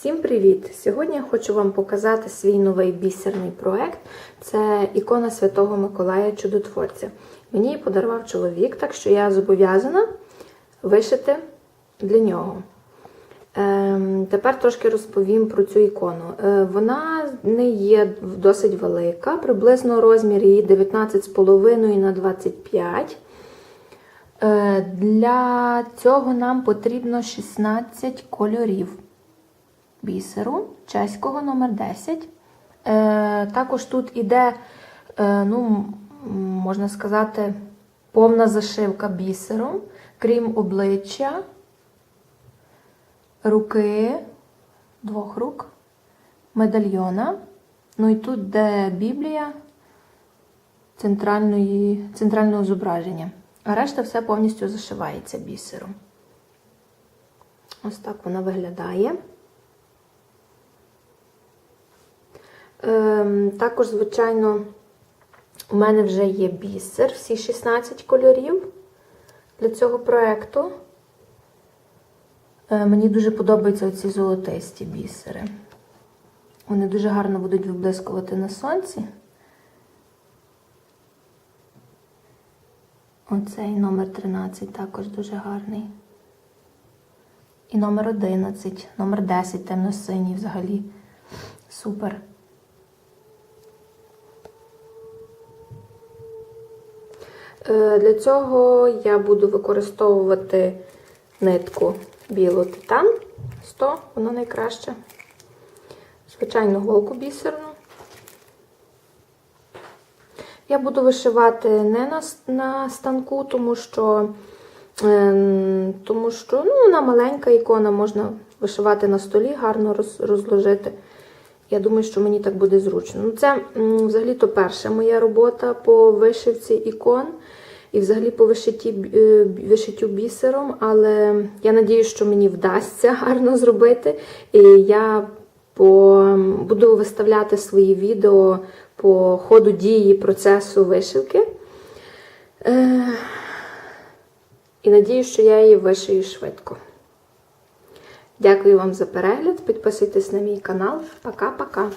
Всім привіт! Сьогодні я хочу вам показати свій новий бісерний проект. Це ікона Святого Миколая Чудотворця. Мені її подарував чоловік, так що я зобов'язана вишити для нього. Ем, тепер трошки розповім про цю ікону. Е, вона не є досить велика, приблизно розмір її 19,5 на 25. Е, Для цього нам потрібно 16 кольорів бісеру, чеського номер 10. Е, Також тут іде, е, ну, можна сказати, повна зашивка бісером, крім обличчя, руки, двох рук, медальйона. Ну і тут де Біблія центральної, центрального зображення. А решта все повністю зашивається бісером. Ось так вона виглядає. Також, звичайно, у мене вже є бісер, всі 16 кольорів для цього проєкту. Е, мені дуже подобаються оці золотисті бісери. Вони дуже гарно будуть виблискувати на сонці. Оцей номер 13 також дуже гарний. І номер 11, номер 10 темно-синій взагалі. Супер. Для цього я буду використовувати нитку білу титан 100, вона найкраща. Звичайну голку бісерну. Я буду вишивати не на, на станку, тому що, е, тому що ну, вона маленька ікона, можна вишивати на столі, гарно роз, розложити. Я думаю, що мені так буде зручно. Ну, Це взагалі-то перша моя робота по вишивці ікон і взагалі по вишитті, вишиттю бісером, але я надію, що мені вдасться гарно зробити. І я по, буду виставляти свої відео по ходу дії процесу вишивки. Е, і надію, що я її вишию швидко. Дякую вам за перегляд. Підписуйтесь на мій канал. Пока-пока.